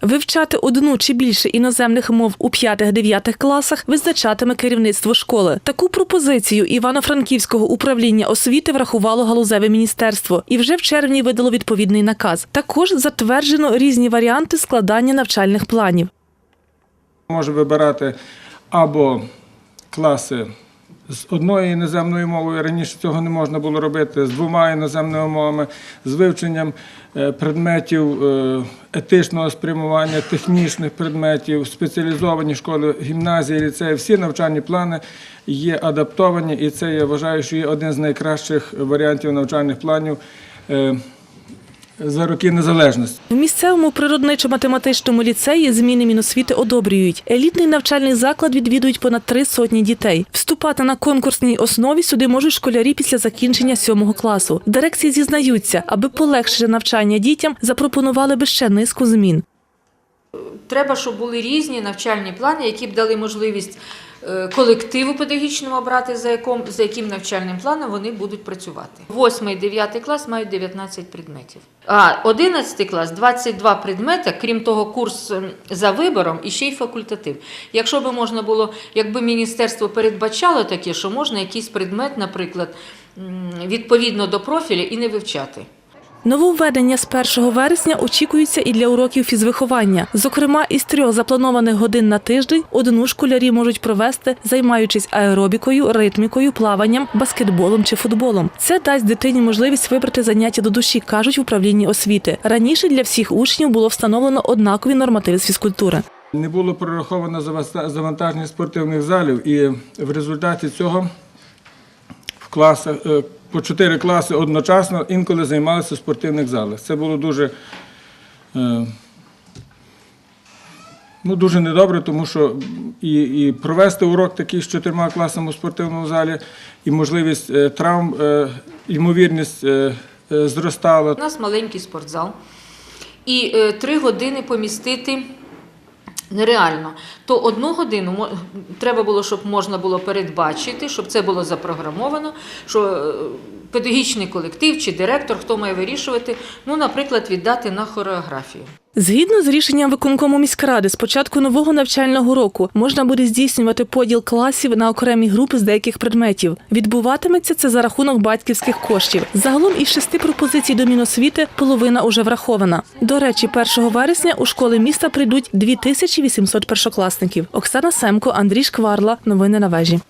Вивчати одну чи більше іноземних мов у 5-9 класах визначатиме керівництво школи. Таку пропозицію Івано-Франківського управління освіти врахувало галузеве міністерство і вже в червні видало відповідний наказ. Також затверджено різні варіанти складання навчальних планів. Може вибирати або класи з одною іноземною мовою. Раніше цього не можна було робити, з двома іноземними мовами, з вивченням е, предметів е, етичного спрямування, технічних предметів, спеціалізовані школи, гімназії, ліцеї. Всі навчальні плани є адаптовані, і це я вважаю, що є один з найкращих варіантів навчальних планів. За роки незалежності. В місцевому природничо-математичному ліцеї зміни Міносвіти одобрюють. Елітний навчальний заклад відвідують понад три сотні дітей. Вступати на конкурсній основі сюди можуть школярі після закінчення сьомого класу. Дирекції зізнаються, аби полегшити навчання дітям, запропонували би ще низку змін. Треба, щоб були різні навчальні плани, які б дали можливість е, колективу педагогічному обрати, за, яком, за яким навчальним планом вони будуть працювати. Восьмий, дев'ятий клас мають 19 предметів. А 11 клас 22 предмети, крім того, курс ем, за вибором і ще й факультатив. Якщо би можна було, якби міністерство передбачало таке, що можна якийсь предмет, наприклад, відповідно до профілю і не вивчати. Нововведення з 1 вересня очікуються і для уроків фізвиховання. Зокрема, із трьох запланованих годин на тиждень одну школярі можуть провести, займаючись аеробікою, ритмікою, плаванням, баскетболом чи футболом. Це дасть дитині можливість вибрати заняття до душі, кажуть в управлінні освіти. Раніше для всіх учнів було встановлено однакові нормативи з фізкультури. Не було прораховано завантаження спортивних залів, і в результаті цього в класах е, по чотири класи одночасно інколи займалися в спортивних залах. Це було дуже, е, ну, дуже недобре, тому що і, і провести урок такий з чотирма класами у спортивному залі, і можливість е, травм, е, ймовірність зростала. У нас маленький спортзал, і три години помістити нереально. То одну годину треба було, щоб можна було передбачити, щоб це було запрограмовано, що е, педагогічний колектив чи директор, хто має вирішувати, ну, наприклад, віддати на хореографію. Згідно з рішенням виконкому міськради, з початку нового навчального року можна буде здійснювати поділ класів на окремі групи з деяких предметів. Відбуватиметься це за рахунок батьківських коштів. Загалом із шести пропозицій до Міносвіти половина уже врахована. До речі, 1 вересня у школи міста прийдуть 2800 першокласників. Оксана Семко, Андрій Шкварла. Новини на вежі.